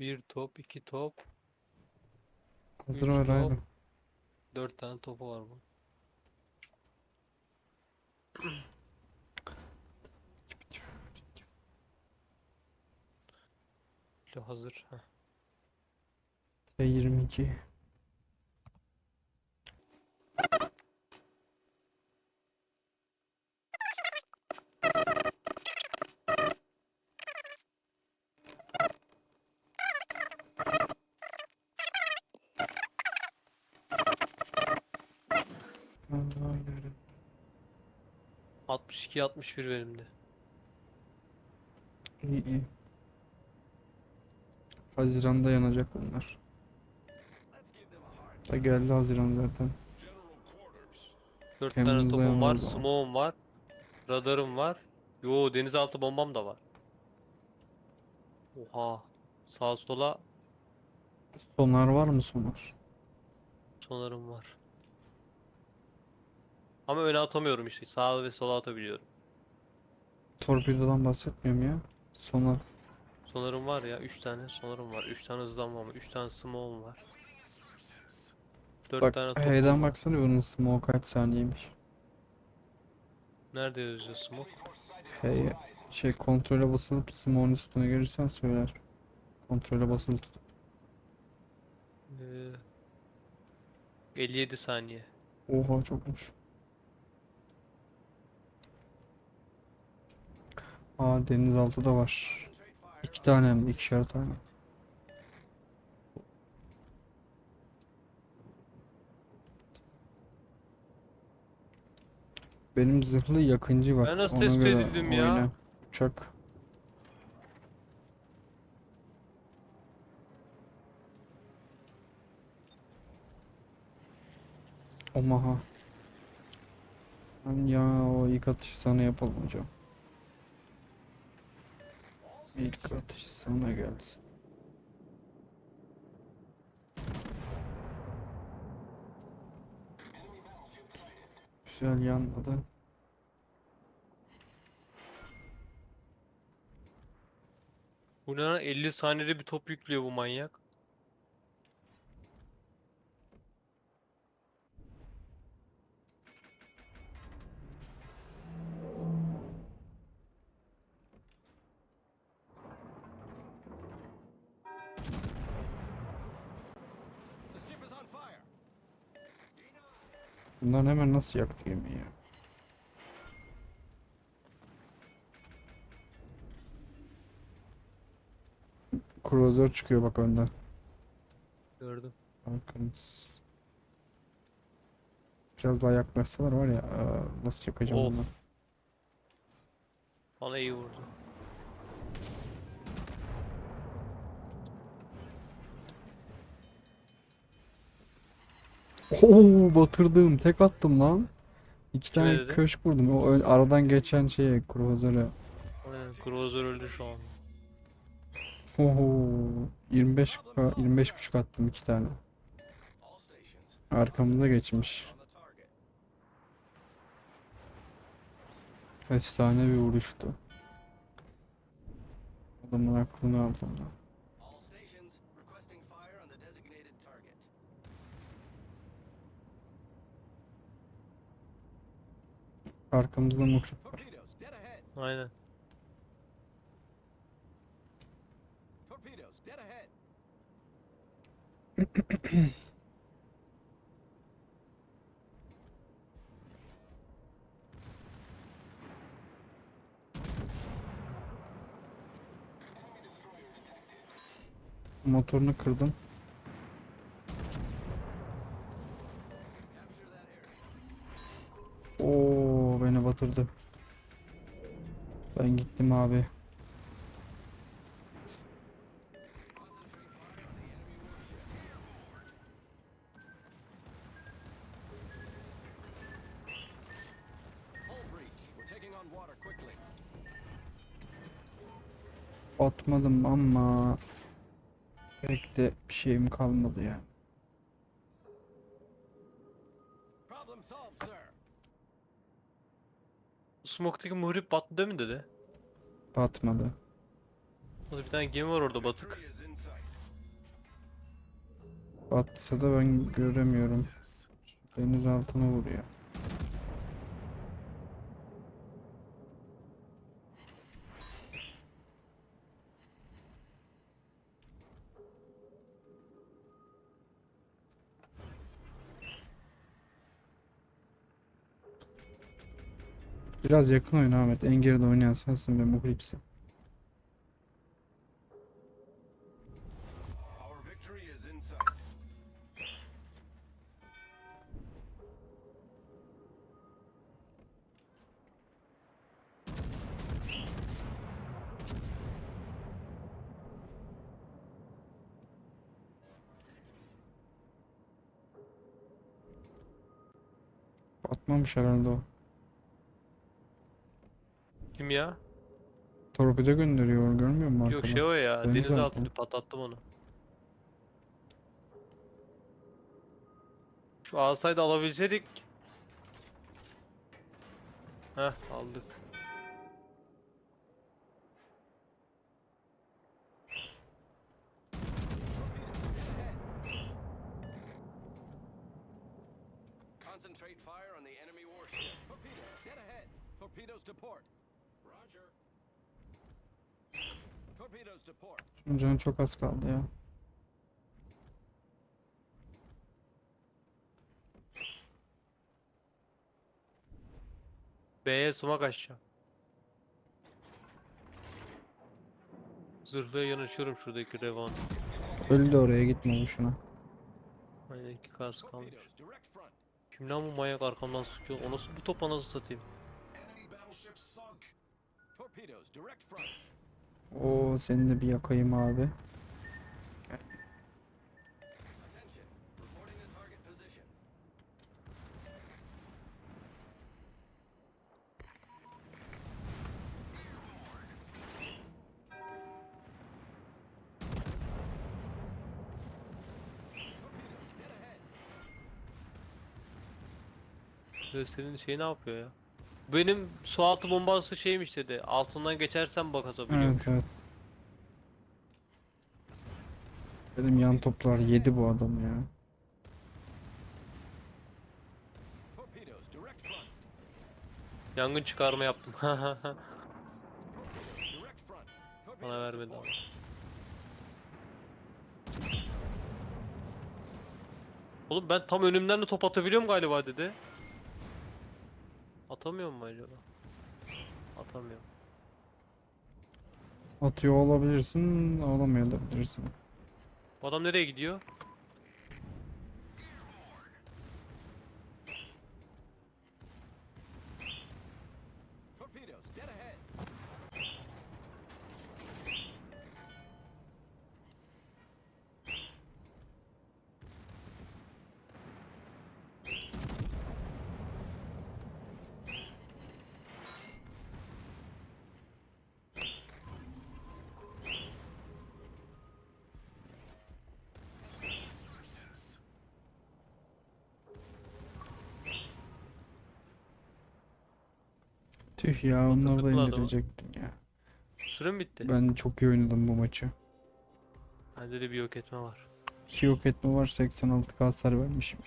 Bir top, iki top, Hazır Üç var top. dört tane topu var bu. Hazır. Heh. T22. Aynen. 62 61 benim de. İyi iyi. Haziran'da yanacak bunlar. Da geldi Haziran zaten. 4 tane Temmuz'da topum var, yanardı smoke'um var, radarım var. Yo denizaltı bombam da var. Oha. Sağa sola Sonar var mı sonar? sonarım var. Ama öne atamıyorum işte. Sağa ve sola atabiliyorum. Torpidodan bahsetmiyorum ya. Sonar. Sonarım var ya. 3 tane sonarım var. 3 tane hızlanmam var. 3 tane smoke'um var. 4 Bak tane topum H'den var. baksana bunun smoke kaç saniyeymiş. Nerede yazıyor smoke? Hey, şey kontrole basılıp smoke'un üstüne gelirsen söyler. Kontrole basılı tut. Ee, 57 saniye. Oha çokmuş. Aa denizaltı da var. İki tane de ikişer tane. Benim zırhlı yakıncı bak. Ben nasıl ona tespit edildim ya? oyna. Uçak. Omaha. Ben ya o ilk atış sana yapalım hocam. İlk atış sana gelsin. Güzel yanmadı. Bu ne lan? 50 saniyede bir top yüklüyor bu manyak. Bunlar hemen nasıl yaktı gemiyi ya? Kruzör çıkıyor bak önden. Gördüm. Arkanız. Biraz daha yaklaşsalar var ya aa, nasıl yakacağım Of. bunu? Bana iyi vurdu. Oo batırdım tek attım lan. İki tane dedi? köşk vurdum. O ön- aradan geçen şeye kruzöre. Aynen. Cruiser öldü şu an. Oho 25 ka- 25 buçuk attım iki tane. Arkamıza geçmiş. Efsane bir vuruştu. Adamın aklını aldım lan. Arkamızda muhrip var. Aynen. Motorunu kırdım. Capture that area. Oo beni batırdı. Ben gittim abi. Concentrate fire on the enemy warship. Hull breach. We're taking on water quickly. Batmadım ama pek de bir şeyim kalmadı ya. Smoke'taki muhrip battı değil mi dedi? Batmadı. Orada bir tane gemi var orada batık. Batsa da ben göremiyorum. Deniz altına vuruyor. Biraz yakın oyna Ahmet. En geride oynayan sensin in sight. Atmamış herhalde o. Kim ya? Torpido gönderiyor görmüyor musun Yok arkadan? şey o ya. Deniz Deniz altı. altında patlattım onu. Şu alsaydı alabilseydik. Heh aldık. Concentrate fire on the enemy warship. Torpedoes dead ahead. Torpedoes to port. Roger. Torpedoes to port. Şunun canı çok az kaldı ya. B'ye sumak açacağım. Zırhlıya yanaşıyorum şuradaki revan. Öldü oraya gitme boşuna. Aynen iki kas kalmış. Torpedoes direct front. Kim lan bu manyak arkamdan sıkıyor? O nasıl bu topa nasıl satayım? Oo seni de bir yakayım abi. Senin şey ne yapıyor ya? Benim su altı bombası şeymiş dedi. Altından geçersen bak Evet atabiliyormuş. evet. Benim yan toplar yedi bu adam ya. Yangın çıkarma yaptım. Bana vermedi ama. Oğlum ben tam önümden de top atabiliyorum galiba dedi. Atamıyor mu acaba? Atamıyorum. Atıyor olabilirsin, alamıyor olabilirsin. Bu adam nereye gidiyor? Tüh ya onları da takılı adamı. indirecektim ya. Süre mi bitti? Ben çok iyi oynadım bu maçı. Bende de bir yok etme var. 2 yok etme var 86 hasar vermişim.